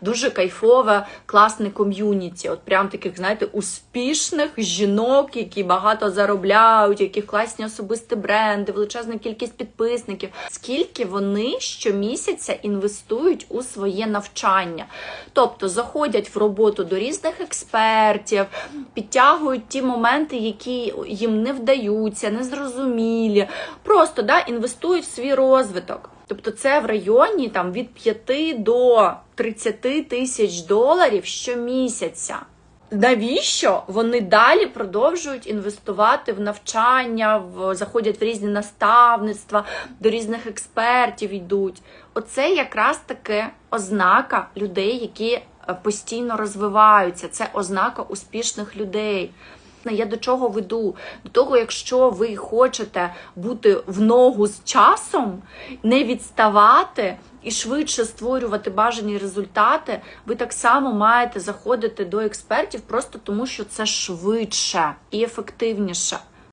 Дуже кайфове, класне ком'юніті. От прям таких, знаєте, успішних жінок, які багато заробляють, яких класні особисті бренди, величезна кількість підписників. Скільки вони щомісяця інвестують у своє навчання? Тобто заходять в роботу до різних експертів, підтягують ті моменти, які їм не вдаються, незрозумілі. Просто да, інвестують в свій розвиток. Тобто це в районі там від 5 до 30 тисяч доларів щомісяця. Навіщо вони далі продовжують інвестувати в навчання, в заходять в різні наставництва, до різних експертів йдуть? Оце якраз таки ознака людей, які е, постійно розвиваються. Це ознака успішних людей. Я до чого веду? До того, якщо ви хочете бути в ногу з часом, не відставати і швидше створювати бажані результати, ви так само маєте заходити до експертів просто тому, що це швидше і ефективніше.